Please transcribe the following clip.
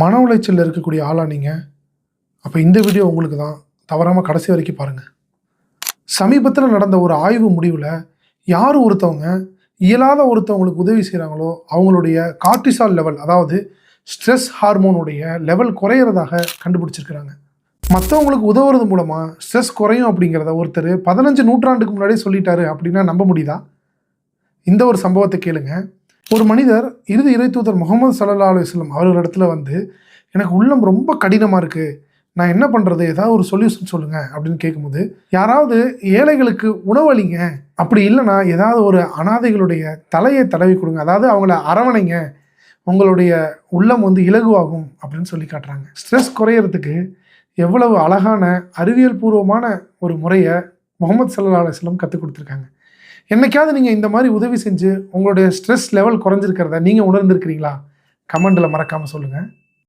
மன உளைச்சலில் இருக்கக்கூடிய ஆளாக நீங்கள் அப்போ இந்த வீடியோ உங்களுக்கு தான். தவறாமல் கடைசி வரைக்கும் பாருங்கள் சமீபத்தில் நடந்த ஒரு ஆய்வு முடிவில் யார் ஒருத்தவங்க இயலாத ஒருத்தவங்களுக்கு உதவி செய்கிறாங்களோ அவங்களுடைய கார்டிசால் லெவல் அதாவது ஸ்ட்ரெஸ் ஹார்மோனுடைய லெவல் குறையிறதாக கண்டுபிடிச்சிருக்கிறாங்க. மற்றவங்களுக்கு உதவுறது மூலமாக ஸ்ட்ரெஸ் குறையும் அப்படிங்கிறத ஒருத்தர் பதினஞ்சு நூற்றாண்டுக்கு முன்னாடியே சொல்லிட்டாரு அப்படின்னா நம்ப முடியுதா? இந்த ஒரு சம்பவத்தை கேளுங்கள் ஒரு மனிதர் இறுதி இறைத்தூதர் முகமது சல்லா அலுவலம் அவர்களிடத்துல வந்து எனக்கு உள்ளம் ரொம்ப கடினமாக இருக்குது நான் என்ன பண்ணுறது ஏதாவது ஒரு சொல்யூஷன் சொல்லுங்கள் அப்படின்னு கேட்கும்போது யாராவது ஏழைகளுக்கு உணவளிங்க அப்படி இல்லைன்னா ஏதாவது ஒரு அனாதைகளுடைய தலையை தடவி கொடுங்க. அதாவது அவங்கள அரவணைங்க. உங்களுடைய உள்ளம் வந்து இலகுவாகும் அப்படின்னு சொல்லி காட்டுறாங்க. ஸ்ட்ரெஸ் குறையிறதுக்கு எவ்வளவு அழகான அறிவியல் பூர்வமான ஒரு முறையை முகமது சல்லா அலுவலம் கற்றுக் கொடுத்துருக்காங்க. என்னைக்காவது நீங்கள் இந்த மாதிரி உதவி செஞ்சு உங்களுடைய ஸ்ட்ரெஸ் லெவல் குறைஞ்சிருக்கிறத நீங்கள் உணர்ந்திருக்கிறீங்களா? கமெண்டில் மறக்காமல் சொல்லுங்கள்